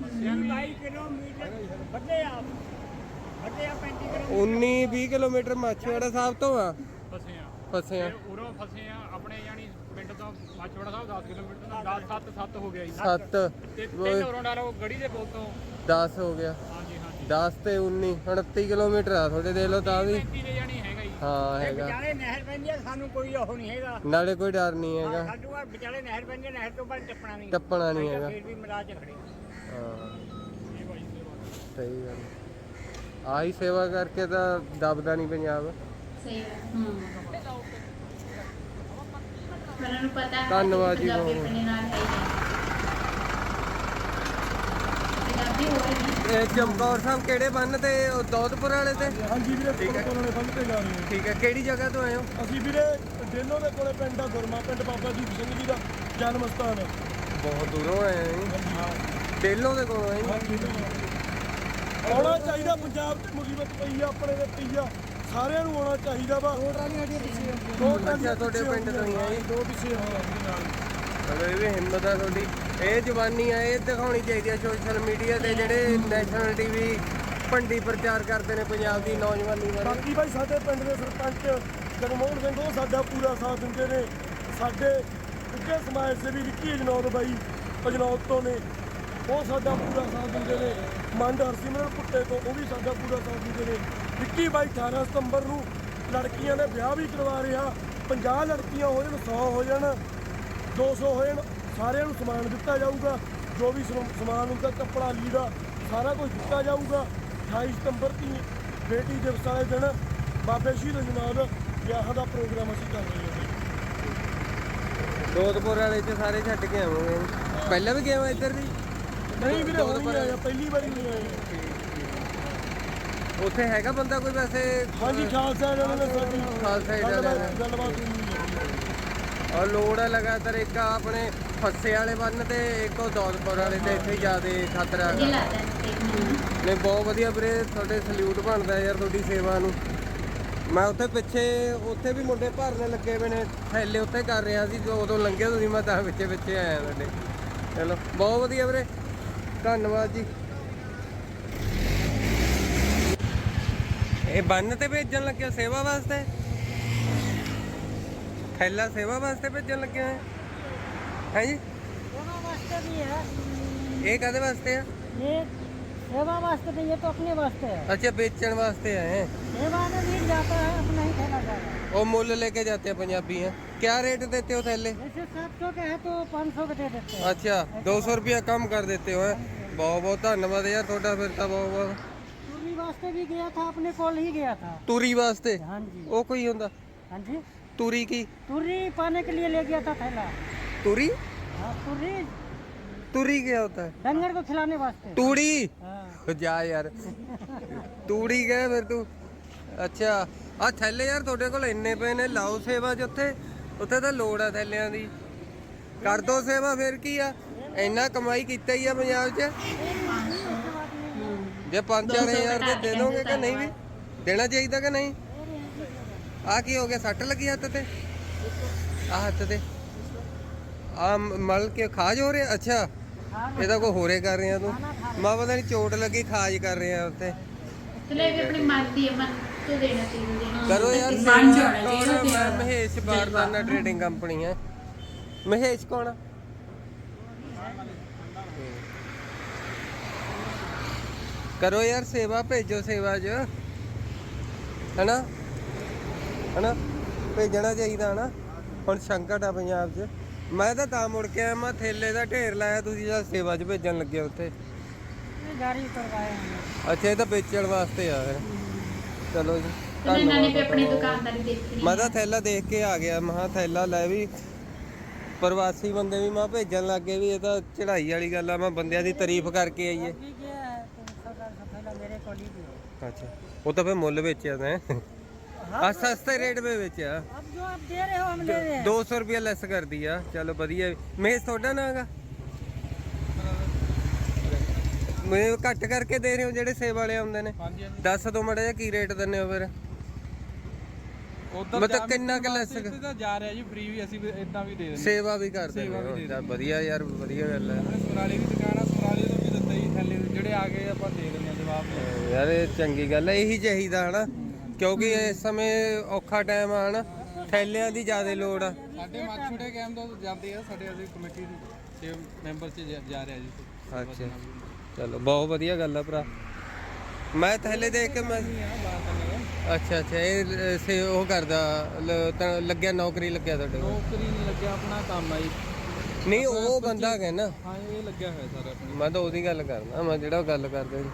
22 ਕਿਲੋਮੀਟਰ ਵੱਡੇ ਆ। ਅੱਗੇ ਆ 35 ਕਿਲੋ 19 20 ਕਿਲੋਮੀਟਰ ਮਾਛੀਵਾੜਾ ਸਾਹਿਬ ਤੋਂ ਆ? ਫਸੇ ਆ ਫਸੇ ਆ ਤੇ ਉਰੋਂ ਫਸੇ ਆ ਆਪਣੇ ਯਾਨੀ ਪਿੰਡ ਤੋਂ ਮਾਚੋੜਾ ਸਾਹਿਬ 10 ਕਿਲੋਮੀਟਰ ਦਾ 10 7 7 ਹੋ ਗਿਆ ਜੀ। 7 ਤੇ ਤਿੰਨ ਉਰੋਂ ਡਾਲੋ ਗੜੀ ਦੇ ਪੁਲ ਤੋਂ। 10 ਹੋ ਗਿਆ। ਹਾਂਜੀ ਹਾਂਜੀ। 10 ਤੇ 19 29 ਕਿਲੋਮੀਟਰ ਆ ਤੁਹਾਡੇ ਦੇਖ ਲਓ ਤਾਂ ਵੀ। 35 ਦੇ ਯਾਨੀ ਹੈਗਾ ਜੀ ਹਾਂ ਹੈਗਾ। ਵਿਚਾਲੇ ਨਹਿਰ ਪੈਂਦੀ ਆ ਸਾਨੂੰ ਕੋਈ ਉਹ ਨਹੀਂ ਹੈਗਾ। ਨਾਲੇ ਕੋਈ ਡਰ ਨਹੀਂ ਹੈਗਾ। ਸਾਡੂ ਆ ਵਿਚਾਲੇ ਨਹਿਰ ਪੈਂਦੀ ਆ, ਨਹਿਰ ਤੋਂ ਬਾਅਦ ਟੱਪਣਾ ਨਹੀਂ। ਟੱਪਣਾ ਨਹੀਂ ਅਸੀਂ ਤਾਂ ਹੈਗਾ। ਫਿਰ ਵੀ ਮਿਲਾ ਚ ਖੜੇ ਹਾਂ ਸੇਵਾ ਸਹੀ ਗੱਲ। ਆਹੀ ਸੇਵਾ ਕਰਕੇ ਤਾਂ ਦਬਦਾ ਨਹੀਂ ਪੰਜਾਬ। ਸਹੀ ਹੈ। ਹੂੰ ਉਹਨਾਂ ਨੂੰ ਪਤਾ ਹੈ ਧੰਨਵਾਦ ਜੀ ਪੰਜਾਬੀ ਬਹੁਤ। ਆਪਣੇ ਨਾਲ ਹੈ ਹੀ ਹੈ। ਪੰਜਾਬੀ ਇਹ ਚਮਕੌਰ ਸਾਹਿਬ ਕਿਹੜੇ ਬੰਨ ਤੇ ਉਹ ਦੌਦਪੁਰ ਵਾਲੇ ਤੇ? ਹਾਂਜੀ ਵੀਰੇ ਠੀਕ ਹੈ। ਕੋਲੋਂ ਬੰਦ ਤੇ ਜਾ ਰਹੇ ਹਾਂ। ਠੀਕ ਹੈ ਕਿਹੜੀ ਜਗ੍ਹਾ ਤੋਂ ਆਏ ਹੋ? ਅਸੀਂ ਵੀਰੇ ਡੇਲੋ ਦੇ ਕੋਲੇ ਪਿੰਡ ਆ ਗੁਰਮਾ ਪਿੰਡ ਬਾਬਾ ਦੀਪ ਸਿੰਘ ਜੀ ਦਾ ਜਨਮ ਸਥਾਨ ਹੈ। ਬਹੁਤ ਦੂਰੋਂ ਆਏ ਆ ਡੇਲੋਂ ਦੇ ਕੋਲੋਂ ਆਏ ਜੀ। ਹਾਂਜੀ ਆਉਣਾ ਚਾਹੀਦਾ ਪੰਜਾਬ 'ਚ ਮੁਸੀਬਤ ਪਈ ਆ ਆਪਣੇ ਦੇ ਪਈ ਆ। ਸਾਰਿਆਂ ਨੂੰ ਆਉਣਾ ਚਾਹੀਦਾ ਵਾ। ਦੋ ਟਰਾਲੀਆਂ ਪਿੱਛੇ। ਅੱਛਾ, ਤੁਹਾਡੇ ਪਿੰਡ ਤੋਂ ਹੀ ਆ ਜੀ? ਦੋ ਪਿੱਛੇ ਹਾਂ ਚਲੋ ਇਹ ਵੀ ਹਿੰਮਤ ਆ ਤੁਹਾਡੀ। ਇਹ ਜਵਾਨੀ ਆ, ਇਹ ਦਿਖਾਉਣੀ ਚਾਹੀਦੀ ਆ ਸੋਸ਼ਲ ਮੀਡੀਆ ਤੇ ਜਿਹੜੇ ਨੈਸ਼ਨਲ ਟੀਵੀ ਭੰਡੀ ਪ੍ਰਚਾਰ ਕਰਦੇ ਨੇ ਪੰਜਾਬ ਦੀ ਨੌਜਵਾਨੀ ਬਾਰੇ। ਬਾਕੀ ਭਾਈ ਸਾਡੇ ਪਿੰਡ ਦੇ ਸਰਪੰਚ ਜਗਮੋਹਨ ਸਿੰਘ, ਉਹ ਸਾਡਾ ਪੂਰਾ ਸਾਥ ਦਿੰਦੇ ਨੇ। ਸਾਡੇ ਉੱਗੇ ਸਮਾਜ ਸੇਵੀ ਵਿੱਕੀ ਅਜਨੌਦ ਬਾਈ ਅਜਨੌਤ ਤੋਂ ਨੇ, ਉਹ ਸਾਡਾ ਪੂਰਾ ਸਾਥ ਦਿੰਦੇ ਨੇ। ਮੰਡ ਹਰਸਿਮਰਨ ਪੁੱਟੇ ਤੋਂ, ਉਹ ਵੀ ਸਾਡਾ ਪੂਰਾ ਸਾਥ ਦਿੰਦੇ ਨੇ। ਵਿੱਕੀ ਬਾਈ 18 ਸਤੰਬਰ ਨੂੰ ਲੜਕੀਆਂ ਦੇ ਵਿਆਹ ਵੀ ਕਰਵਾ ਰਿਹਾ 50 ਲੜਕੀਆਂ ਹੋ ਜਾਣ 100 ਹੋ ਜਾਣ। 200 ਹੋ ਜਾਣ ਸਾਰਿਆਂ ਨੂੰ ਸਮਾਨ ਦਿੱਤਾ ਜਾਊਗਾ ਜੋ ਵੀ ਸਮ- ਸਮਾਨ ਹੁੰਦਾ ਕੱਪੜਾ ਲੀੜਾ ਸਾਰਾ ਕੁਝ ਦਿੱਤਾ ਜਾਊਗਾ। 28 ਸਤੰਬਰ ਦੀ ਬੇਟੀ ਦਿਵਸ ਵਾਲੇ ਦਿਨ ਬਾਬੇ ਸ਼ਹੀਦ ਜਨਾਬ ਵਿਆਹ ਦਾ ਪ੍ਰੋਗਰਾਮ ਅਸੀਂ ਕਰ ਰਹੇ ਹਾਂ। ਦੋਦਪੁਰ ਵਾਲੇ ਚ ਸਾਰੇ ਛੱਡ ਕੇ ਆਵਾਂਗੇ। ਪਹਿਲਾਂ ਵੀ ਗਿਆ ਮੈਂ ਇੱਧਰ ਵੀ? ਨਹੀਂ ਵੀਰੇ ਹੁਣ ਨਹੀਂ ਆਇਆ ਪਹਿਲੀ ਵਾਰੀ ਨਹੀਂ ਆਇਆ ਉੱਥੇ ਹੈਗਾ ਬੰਦਾ ਕੋਈ ਵੈਸੇ? ਹਾਂਜੀ ਖਾਲਸਾ ਇਹਨਾਂ ਨੇ ਸਾਡੀ ਖਾਲਸਾ ਏਡ ਵਾਲਿਆਂ ਨੇ। ਗੱਲਬਾਤ- ਹੋਈ। ਔਰ ਲੋੜ ਹੈ ਲਗਾਤਾਰ ਇੱਕ ਆਪਣੇ ਫੱਸੇ ਵਾਲੇ ਬੰਨ ਤੇ ਇੱਕ ਉਹ ਦੌਦਪੁਰ ਵਾਲੇ ਤੇ ਇੱਥੇ ਜ਼ਿਆਦਾ ਖਤਰਾ ਹੈਗਾ। ਨਹੀਂ। ਬਹੁਤ ਵਧੀਆ ਵੀਰੇ ਤੁਹਾਡੇ ਸਲੂਟ ਬਣਦਾ ਯਾਰ ਤੁਹਾਡੀ ਸੇਵਾ ਨੂੰ। ਮੈਂ ਉੱਥੇ ਪਿੱਛੇ ਉੱਥੇ ਵੀ ਮੁੰਡੇ ਭਰਨੇ ਲੱਗੇ ਹੋਏ ਨੇ ਥੈਲੇ ਉੱਥੇ ਕਰ ਰਿਹਾ ਸੀ ਜੋ ਉਦੋਂ ਲੰਘੇ ਤੁਸੀਂ ਮੈਂ ਤਾਂ ਪਿੱਛੇ ਪਿੱਛੇ ਆਇਆ ਤੁਹਾਡੇ। ਚਲੋ ਬਹੁਤ ਵਧੀਆ ਵੀਰੇ। ਧੰਨਵਾਦ ਜੀ। ਇਹ ਬੰਨ ਤੇ ਭੇਜਣ ਲੱਗਿਆ ਸੇਵਾ ਵਾਸਤੇ? ਥੈਲਾ ਸੇਵਾ ਵਾਸਤੇ ਭੇਜਣ ਲੱਗਿਆ ਹੈ ਹੈ ਜੀ सेवा वास्ते भी है ਇਹ ਕਾਦੇ ਵਾਸਤੇ ਆ ये सेवा वास्ते नहीं ये तो अपने वास्ते है ਅੱਛਾ ਵੇਚਣ वास्ते आए हैं सेवा में भी जाता है अपना ही थैला जाता है वो मूल्य लेके जाते हैं पंजाबी हैं क्या रेट देते हो थैले जैसे सात सौ के है तो पाँच सौ के दे देते हैं अच्छा दो सौ रुपया कम कर देते हो हैं? बहुत बहुत धन्यवाद यार थोड़ा फिर तो बहुत बहुत टूरी वास्ते भी गया था अपने कॉल ही गया था तूरी वास्ते हाँ जी वो कोई होता हाँ जी तूरी की टूरी पाने के लिए ले गया था थैला तूरी हाँ टूरी तूरी क्या होता है डंगर को खिलाने वास्ते तूड़ी हाँ ਜਾ ਯਾਰ ਤੂੜੀ ਗਏ ਫਿਰ ਤੂੰ ਅੱਛਾ ਆ ਥੈਲੇ ਯਾਰ ਤੁਹਾਡੇ ਕੋਲ ਇੰਨੇ ਪਏ ਨੇ ਲਾਓ ਸੇਵਾ ਚ ਉੱਥੇ ਉੱਥੇ ਤਾਂ ਲੋੜ ਆ ਥੈਲਿਆਂ ਦੀ ਕਰ ਦੋ ਸੇਵਾ ਫਿਰ ਕੀ ਆ ਇੰਨਾ ਕਮਾਈ ਕੀਤਾ ਹੀ ਆ ਪੰਜਾਬ 'ਚ ਜੇ 5-4000 ਦੇ ਦੇ ਦੋਗੇ ਕਿ ਨਹੀਂ ਵੀ ਦੇਣਾ ਚਾਹੀਦਾ ਕਿ ਨਹੀਂ ਆ ਕੀ ਹੋ ਗਿਆ? ਸੱਟ ਲੱਗੀ ਹੱਥ ਤੇ? ਆ ਹੱਥ ਤੇ। ਆ ਮਲ ਕੇ ਖਾਜ ਹੋ ਰਿਹਾ? ਅੱਛਾ। ਇਹਦਾ ਕੋਈ ਹੋਰੇ ਕਰ ਰਿਹਾ ਤੂੰ? ਮਾ ਪਤਾ ਨਹੀਂ ਚੋਟ ਲੱਗੀ ਖਾਜ ਕਰ ਰਿਹਾ ਉੱਤੇ ਚਲੇ ਵੀ ਆਪਣੀ ਮਰਜ਼ੀ ਹੈ ਮਨ ਤੋਂ ਦੇਣਾ ਚਾਹੀਦਾ ਕਰੋ ਯਾਰ। ਜਾਣਾ ਚਾਹੀਦਾ। ਮਹੇਸ਼ ਬਾਰਦਾਨਾ ਟ੍ਰੇਡਿੰਗ ਕੰਪਨੀ ਹੈ ਮਹੇਸ਼ ਕੌਣ? ਕਰੋ ਯਾਰ ਸੇਵਾ ਭੇਜੋ ਸੇਵਾ 'ਚ ਹਨਾ? ਹਨਾ? ਭੇਜਣਾ ਚਾਹੀਦਾ ਹਨਾ? ਹੁਣ ਸੰਕਟ ਆ ਪੰਜਾਬ 'ਚ। ਮੈਂ ਤਾਂ ਤਾਂ ਮੁੜ ਕੇ ਆਇਆ ਮੈਂ ਥੇਲੇ ਦਾ ਢੇਰ ਲਾਇਆ ਤੁਸੀਂ ਜਦ ਸੇਵਾ 'ਚ ਭੇਜਣ ਲੱਗੇ ਉੱਥੇ। ਅੱਛਾ ਇਹ ਤਾਂ ਵੇਚਣ ਵਾਸਤੇ ਆ ਚਲੋ ਜੀ ਮੈਂ ਤਾਂ ਥੈਲਾ ਦੇਖ ਕੇ ਆ ਗਿਆ ਮੈਂ ਮਹਾ ਥੈਲਾ ਲੈ ਵੀ ਪ੍ਰਵਾਸੀ ਬੰਦੇ ਵੀ ਮਾ ਭੇਜਣ ਲੱਗ ਗਏ ਵੀ ਇਹ ਤਾਂ ਚੜਾਈ ਵਾਲੀ ਗੱਲ ਆ ਮੈਂ ਬੰਦਿਆਂ ਦੀ ਤਾਰੀਫ ਕਰਕੇ ਆਈਏ ਅੱਛਾ ਉਹ ਤਾਂ ਫੇ ਮੁੱਲ ਵੇਚਿਆ ਤੈਂ ਆ ਸਸਤੇ ਰੇਟ 'ਤੇ ਵੇਚਿਆ अब जो आप दे रहे हो हम ले रहे हैं 200 ਰੁਪਏ ਲੈਸ ਕਰਦੀ ਆ ਚਲੋ ਵਧੀਆ ਮੇਜ਼ ਤੁਹਾਡਾ ਨਾ ਹੈਗਾ ਮੈਂ ਘੱਟ ਕਰਕੇ ਦੇ ਰਹੇ ਹੋ ਜਿਹੜੇ ਸੇਬ ਵਾਲੇ ਆਉਂਦੇ ਨੇ ਹਾਂਜੀ ਹਾਂਜੀ ਦੱਸ ਦੋ ਮੜਾ ਜਿਹਾ ਕੀ ਰੇਟ ਦਿੰਦੇ ਹੋ ਫਿਰ ਉਧਰ ਮਤਲਬ ਕਿੰਨਾ ਕੁ ਲੈਸ ਤਾਂ ਜਾ ਰਿਹਾ ਜੀ ਫ੍ਰੀ ਵੀ ਅਸੀਂ ਇਦਾਂ ਵੀ ਦੇ ਦਿੰਦੇ ਸੇਵਾ ਵੀ ਕਰਦੇ ਸੇਵਾ ਵੀ ਨੇ ਦੇ ਤਾਂ ਵਧੀਆ ਯਾਰ ਵਧੀਆ ਗੱਲ ਹੈ ਸਮਰਾਲੇ ਦੀ ਦੁਕਾਨ ਆ ਸਮਰਾਲੇ ਤੋਂ ਵੀ ਦਿੱਤਾ ਜੀ ਥੱਲੇ ਜਿਹੜੇ ਆ ਗਏ ਆਪਾਂ ਦੇ ਦਿੰਦੇ ਆ ਜਵਾਬ ਦੇ ਯਾਰ ਇਹ ਚੰਗੀ ਗੱਲ ਹੈ ਇਹੀ ਚਾਹੀਦਾ ਹਨਾ ਕਿਉਂਕਿ ਇਸ ਸਮੇਂ ਔਖਾ ਟਾਈਮ ਆ ਹਨਾ ਥੈਲਿਆਂ ਦੀ ਜ਼ਿਆਦਾ ਲੋੜ ਆ। ਸਾਡੇ ਮਾਛੋੜੇ ਕੈਂਪ ਤੋਂ ਜਾਂਦੇ ਆ ਸਾਡੇ ਅਸੀਂ ਕਮੇਟੀ ਦੇ ਮੈਂਬਰ ਚ ਜਾ- ਰਿਹਾ ਜੀ ਅੱਛਾ। ਚਲੋ ਬਹੁਤ ਵਧੀਆ ਗੱਲ ਆ ਭਰਾ। ਮੈਂ ਥੈਲੇ ਦੇਖ ਕੇ ਮੈਂ ਅੱਛਾ ਅੱਛਾ ਇਹ ਸੇ ਉਹ ਕਰਦਾ ਲੱਗਿਆ ਨੌਕਰੀ ਲੱਗਿਆ ਤੁਹਾਡੇ ਨੌਕਰੀ ਨਹੀਂ ਲੱਗਿਆ ਆਪਣਾ ਕੰਮ ਆ ਜੀ। ਨਹੀਂ ਉਹ ਬੰਦਾ ਹੈ ਨਾ। ਹਾਂ ਇਹ ਲੱਗਿਆ ਹੋਇਆ ਸਰ ਆਪਣੀ। ਮੈਂ ਤਾਂ ਉਹਦੀ ਗੱਲ ਕਰਦਾ ਮੈਂ ਜਿਹੜਾ ਗੱਲ ਕਰਦਾ ਜੀ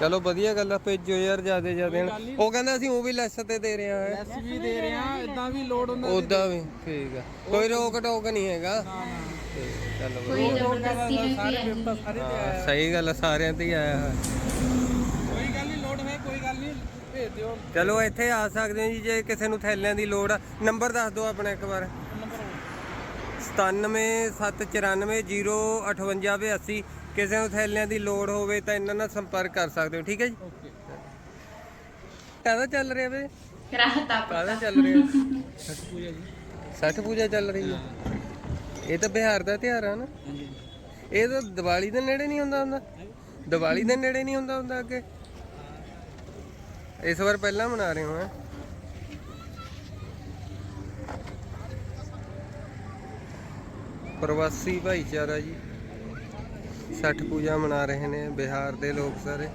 ਚਲੋ ਵਧੀਆ ਗੱਲ ਆ ਭੇਜੋ ਯਾਰ ਜਿਆਦੇ ਜਿਆਦੇ ਉਹ ਕਹਿੰਦਾ ਅਸੀਂ ਉਹ ਵੀ ਲੈਸ ਤੇ ਦੇ ਰਹੇ ਹਾਂ। ਅਸੀਂ ਵੀ ਦੇ ਰਹੇ ਆ ਇਦਾਂ ਵੀ ਲੋਡ ਉਹਨਾਂ ਉਦਾਂ ਵੀ ਠੀਕ ਆ। ਕੋਈ ਰੋਕ ਟੋਕ ਨਹੀਂ ਹੈਗਾ। ਠੀਕ, ਚਲੋ ਕੋਈ ਜ਼ਬਰਦਸਤੀ ਨਹੀਂ ਸਾਰੇ ਹੈ ਬਿਪਤਾ ਸਾਰੇ ਤੇ ਆਇਆ ਹਾਂ, ਸਹੀ ਗੱਲ ਆ ਸਾਰਿਆਂ ਤੇ ਹੀ ਆਇਆ ਹੋਇਆ। ਕੋਈ ਗੱਲ ਨਹੀਂ ਲੋਡ ਹੈ ਕੋਈ ਗੱਲ ਨਹੀਂ। ਭੇਜ ਦਿਓ। ਚਲੋ ਇੱਥੇ ਆ ਸਕਦੇ ਹੋ ਜੀ ਜੇ ਕਿਸੇ ਨੂੰ ਥੈਲਿਆਂ ਦੀ ਲੋੜ ਆ। ਨੰਬਰ ਦੱਸ ਦਿਓ ਆਪਣਾ ਇੱਕ ਵਾਰ। 9779405882 ਕਿਸੇ ਨੂੰ ਥੈਲਿਆਂ ਦੀ ਲੋੜ ਹੋਵੇ ਤਾਂ ਇਹਨਾਂ ਨਾਲ ਸੰਪਰਕ ਕਰ ਸਕਦੇ ਹੋ ਠੀਕ ਹੈ ਜੀ? ਓਕੇ। ਕਾਹਦਾ ਚੱਲ ਰਿਹਾ ਵੇ? ਕਾਹਦਾ ਚੱਲ ਰਿਹਾ? ਛਠ ਪੂਜਾ ਜੀ। ਛਠ ਪੂਜਾ ਚੱਲ ਰਹੀ ਹੈ? ਇਹ ਤਾਂ ਬਿਹਾਰ ਦਾ ਤਿਉਹਾਰ ਆ ਨਾ। ਇਹ ਤਾਂ ਦੀਵਾਲੀ ਦੇ ਨੇੜੇ ਨਹੀਂ ਹੁੰਦਾ ਹੁੰਦਾ। ਦੀਵਾਲੀ ਦੇ ਨੇੜੇ ਨਹੀਂ ਹੁੰਦਾ ਹੁੰਦਾ ਅੱਗੇ। ਇਸ ਵਾਰ ਪਹਿਲਾਂ ਮਨਾ ਰਹੇ ਹੈਂ? ਪ੍ਰਵਾਸੀ ਭਾਈਚਾਰਾ ਜੀ। ਛਠ ਪੂਜਾ ਮਨਾ ਰਹੇ ਨੇ ਬਿਹਾਰ ਦੇ ਲੋਕ ਸਾਰੇ।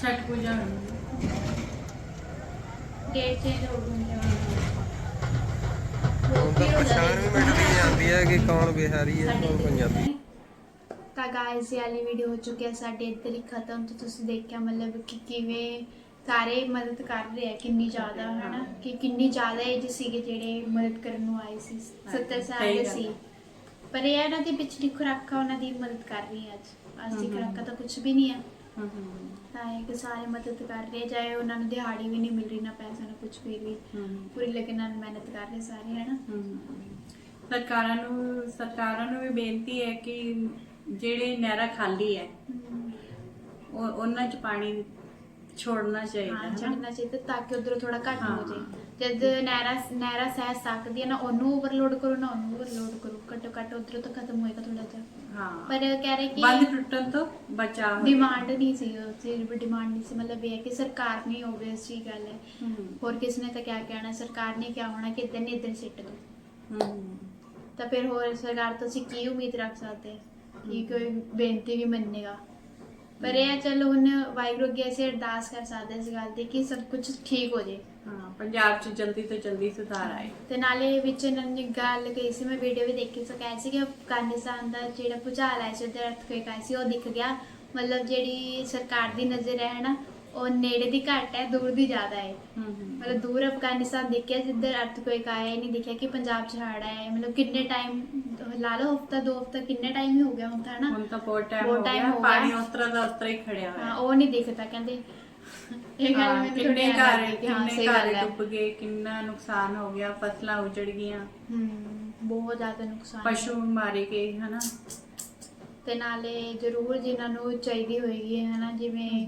ਛਠ ਪੂਜਾ ਡੇਟ ਚੇਂਜ ਹੋ ਗਈ ਹੁਣ ਤਾਂ ਪਛਾਣ ਵੀ ਮਿਟਦੀ ਜਾਂਦੀ ਹੈ ਕਿ ਕੌਣ ਬਿਹਾਰੀ ਹੈ ਕੌਣ ਪੰਜਾਬੀ। ਤਾਂ ਗਾਇਸ ਇਹ ਵਾਲੀ ਵੀਡੀਓ ਹੋ ਚੁੱਕੀ ਹੈ ਸਾਡੇ ਇੱਧਰ ਹੀ ਖਤਮ। ਤੇ ਤੁਸੀਂ ਦੇਖਿਆ ਮਤਲਬ ਕਿ ਕਿਵੇਂ ਸਾਰੇ ਮਦਦ ਕਰ ਰਹੇ ਆ ਕਿੰਨੀ ਜ਼ਿਆਦਾ ਹਨਾ? ਕਿ ਕਿੰਨੀ ਜ਼ਿਆਦਾ ਏਜ ਸੀਗੇ ਜਿਹੜੇ ਮਦਦ ਕਰਨ ਨੂੰ ਆਏ ਸੀ 70 ਸਾਲ ਦੇ ਸੀ। ਪਰ ਇਹ ਇਹਨਾਂ ਦੀ ਪਿਛਲੀ ਖੁਰਾਕਾਂ ਉਹਨਾਂ ਦੀ ਮਦਦ ਕਰ ਰਹੀ ਹੈ ਅੱਜ। ਅੱਜ ਦੀ ਖੁਰਾਕਾਂ ਤਾਂ ਕੁਝ ਵੀ ਨਹੀਂ ਆ ਤਾਂ ਇਹ ਕਿ ਸਾਰੇ ਮਦਦ ਕਰ ਰਹੇ ਚਾਹੇ ਉਹਨਾਂ ਨੂੰ ਦਿਹਾੜੀ ਵੀ ਨਹੀਂ ਮਿਲ ਰਹੀ ਨਾ ਪੈਸਾ ਨਾ ਕੁਝ ਵੀ ਵੀ ਪੂਰੀ ਲਗਨ ਨਾਲ ਮਿਹਨਤ ਕਰ ਰਹੇ ਸਾਰੇ ਹਨਾ ਸਰਕਾਰਾਂ ਨੂੰ ਸਰਕਾਰਾਂ ਨੂੰ ਵੀ ਬੇਨਤੀ ਹੈ ਕਿ ਜਿਹੜੇ ਨਹਿਰਾਂ ਖਾਲੀ ਹੈ ਉਹ ਉਹਨਾਂ 'ਚ ਪਾਣੀ ਛੋੜਨਾ ਚਾਹੀਦਾ ਹਾਂ ਹੈ ਨਾ? ਛੱਡਣਾ ਚਾਹੀਦਾ ਤਾਂ ਕਿ ਉਧਰੋਂ ਥੋੜਾ ਘੱਟ ਹੋ ਹਾਂ। ਜਾਏ। ਜਦ ਨਹਿਰਾ ਨਹਿਰਾ ਸਹਿ ਸਕਦੀ ਹੈ ਨਾ ਉਹਨੂੰ ਓਵਰਲੋਡ ਕਰੋ ਨਾ ਉਹਨੂੰ ਓਵਰਲੋਡ ਕਰੋ। ਘੱਟੋ ਘੱਟ ਉਧਰੋਂ ਤਾਂ ਖਤਮ ਹੋਏਗਾ ਥੋੜਾ ਜਿਹਾ। ਹਾਂ। ਪਰ ਕਹਿ ਰਹੇ ਬੰਦ ਕਿ ਟੁੱਟਣ ਤੋਂ ਬਚਾਅ ਹੋ ਡਿਮਾਂਡ ਨਹੀਂ ਸੀ ਉਹ ਚੀਜ਼ ਦੀ ਡਿਮਾਂਡ ਨਹੀਂ ਸੀ। ਮਤਲਬ ਇਹ ਹੈ ਕਿ ਸਰਕਾਰ ਨਹੀਂ ਓਬਵੀਅਸ ਜੀ ਗੱਲ। ਹੈ। ਹੋਰ ਕਿਸ ਨੇ ਤਾਂ ਕਿਆ ਕਹਿਣਾ? ਸਰਕਾਰ ਨੇ ਕਿਆ ਹੋਣਾ ਕਿ ਇਦਾਂ ਨਹੀਂ ਇਦਾਂ ਸਿੱਟ ਦੋ। ਤਾਂ ਫਿਰ ਹੋਰ ਸਰਕਾਰ ਤੋਂ ਅਸੀਂ ਕੀ ਉਮੀਦ ਰੱਖ ਸਕਦੇ? ਕਿ ਕੋਈ ਬੇਨਤੀ ਵੀ ਮੰਨੇਗਾ? ਪਰ ਇਹ ਚਲੋ ਹੁਣ ਵਾਹਿਗੁਰੂ ਅੱਗੇ ਅਸੀਂ ਅਰਦਾਸ ਕਰ ਸਕਦੇ ਇਸ ਗੱਲ ਦੀ ਕਿ ਸਭ ਕੁਝ ਠੀਕ ਹੋ ਜਾਏ। ਹਾਂ ਪੰਜਾਬ 'ਚ ਜਲਦੀ ਤੋਂ ਜਲਦੀ ਸੁਧਾਰ ਆਏ। ਤੇ ਨਾਲੇ ਵਿੱਚ ਇਹਨਾਂ ਨੇ ਗੱਲ ਕਹੀ ਸੀ ਮੈਂ ਵੀਡੀਓ ਵੀ ਦੇਖੀ ਸੋ ਕਹਿ ਸੀ ਕਿ ਅਫਗਾਨਿਸਤਾਨ ਦਾ ਜਿਹੜਾ ਭੁਚਾਲ ਆਇਆ ਸੀ ਉਹਦੇ ਅਰਥਕੁਏਕ ਆਇਆ ਸੀ ਉਹ ਦਿਖ ਗਿਆ। ਮਤਲਬ ਜਿਹੜੀ ਸਰਕਾਰ ਦੀ ਨਜ਼ਰ ਹੈ ਨਾ ਉਹ ਨੇੜੇ ਦੀ ਘੱਟ ਹੈ ਦੂਰ ਦੀ ਜ਼ਿਆਦਾ ਹੈ। ਮਤਲਬ ਦੂਰ ਅਫਗਾਨਿਸਤਾਨ ਦੇਖਿਆ ਜਿੱਧਰ ਅਰਥਕੁਏਕ ਆਇਆ ਹੀ ਨਹੀਂ ਦੇਖਿਆ ਕਿ ਪੰਜਾਬ 'ਚ ਹੜ੍ਹ ਆਇਆ ਹੈ ਮਤਲਬ ਕਿੰਨੇ ਟਾਈਮ ਲਾ ਲਓ ਹਫਤਾ ਦੋ ਹਫਤਾ ਕਿੰਨੇ ਟਾਈਮ ਹੀ ਹੋ ਗਿਆ ਹੁਣ ਤਾਂ ਹਨਾ? ਹੁਣ ਤਾਂ ਬਹੁਤ ਟਾਈਮ ਹੋ ਗਿਆ ਹੋ। ਪਾਣੀ ਉਸ ਤਰ੍ਹਾਂ ਦਾ ਉਸ ਤਰ੍ਹਾਂ ਹੀ ਖੜਿਆ ਹਾਂ ਹੋਇਆ ਉਹ ਨਹੀਂ ਦਿਖਦਾ ਕਹਿੰਦੇ ਇਹ ਗੱਲ ਹਾਂ, ਮੈਂ ਕਿੰਨੇ ਘਰ ਹਾਂ ਕਿੰਨੇ ਸਹੀ ਘਰ ਗੱਲ ਹੈ। ਡੁੱਬ ਗਏ ਕਿੰਨਾ ਨੁਕਸਾਨ ਹੋ ਗਿਆ ਫਸਲਾਂ ਉਜੜ ਗਈਆਂ। ਹਮ, ਬਹੁਤ ਜ਼ਿਆਦਾ ਨੁਕਸਾਨ ਹੈ। ਪਸ਼ੂ ਮਾਰੇ ਗਏ ਹਨਾ। ਤੇ ਨਾਲੇ ਜ਼ਰੂਰ ਜਿਨ੍ਹਾਂ ਨੂੰ ਚਾਹੀਦੀ ਹੋਏਗੀ ਹਨਾ ਜਿਵੇਂ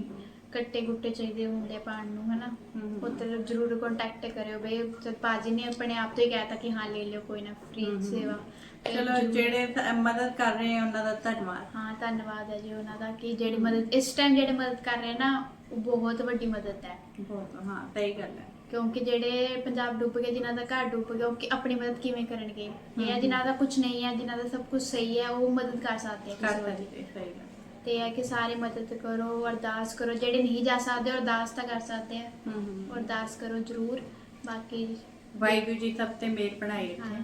ਕੱਟੇ ਗੁੱਟੇ ਚਾਹੀਦੇ ਹੁੰਦੇ ਪਾਣ ਨੂੰ ਹਮ। ਉਹ ਤੇ ਜ਼ਰੂਰ ਕੰਟੈਕਟ ਕਰਿਓ ਬਈ ਜਦ ਬਾਜੀ ਨੇ ਆਪਣੇ ਆਪ ਤੋਂ ਹੀ ਕਹਿਤਾ ਕਿ ਹਾਂ ਲੈ ਲਿਓ ਕੋਈ ਨਾ ਫ੍ਰੀ ਸੇਵਾ। ਤੇ ਚਲੋ ਜ਼ਰੂਰ- ਜਿਹੜੇ ਤ- ਮਦਦ ਕਰ ਰਹੇ ਆ ਉਹਨਾਂ ਦਾ ਧੰਨਵਾਦ। ਹਾਂ ਧੰਨਵਾਦ ਹੈ ਜੀ ਉਹਨਾਂ ਦਾ ਕਿ ਜਿਹੜੀ ਮਦਦ ਇਸ ਟਾਈਮ ਜਿਹੜੇ ਮਦਦ ਕਰ ਰਹੇ ਨਾ ਉਹ ਬਹੁਤ ਵੱਡੀ ਮਦਦ ਹੈ। ਬਹੁਤ ਹਾਂ ਸਹੀ ਗੱਲ ਹੈ। ਕਿਉਂਕਿ ਜਿਹੜੇ ਪੰਜਾਬ ਡੁੱਬ ਗਏ ਜਿਨ੍ਹਾਂ ਦਾ ਘਰ ਡੁੱਬ ਗਿਆ ਉਹ ਕਿ ਆਪਣੀ ਮਦਦ ਕਿਵੇਂ ਕਰਨਗੇ? ਇਹ ਹੈ ਜਿਨ੍ਹਾਂ ਦਾ ਕੁਝ ਨਹੀਂ ਹੈ ਜਿਨ੍ਹਾਂ ਦਾ ਸਭ ਕੁਝ ਸਹੀ ਹੈ ਉਹ ਮਦਦ ਕਰ ਸਕਦੇ ਆ ਕਰ ਕਿਸੇ ਸਕਦੇ ਸਹੀ ਗੱਲ ਤੇ ਇਹ ਹੈ ਕਿ ਸਾਰੇ ਮਦਦ ਕਰੋ ਅਰਦਾਸ ਕਰੋ ਜਿਹੜੇ ਨਹੀਂ ਜਾ ਸਕਦੇ ਉਹ ਅਰਦਾਸ ਤਾਂ ਕਰ ਸਕਦੇ ਆ ਹਮ। ਅਰਦਾਸ ਕਰੋ ਜ਼ਰੂਰ। ਬਾਕੀ ਵਾਹਿਗੁਰੂ ਜੀ ਸਭ ਤੇ ਮੇਰ ਬਣਾਈ ਹਾਂ, ਰੱਖੇ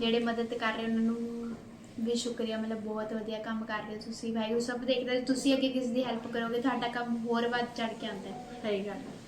ਜਿਹੜੇ ਮਦਦ ਕਰ ਰਹੇ ਉਹਨਾਂ ਨੂੰ ਵੀ ਸ਼ੁਕਰੀਆ, ਮਤਲਬ ਬਹੁਤ ਵਧੀਆ ਕੰਮ ਕਰ ਰਹੇ ਹੋ ਤੁਸੀਂ ਵਾਹਿਗੁਰੂ ਸਭ ਦੇਖਦਾ ਤੁਸੀਂ ਅੱਗੇ ਕਿਸੇ ਦੀ ਹੈਲਪ ਕਰੋਗੇ, ਤੁਹਾਡਾ ਕੰਮ ਹੋਰ ਵੱਧ ਚੜ ਕੇ ਆਉਂਦਾ ਹੈ। ਸਹੀ ਗੱਲ ਹੈ।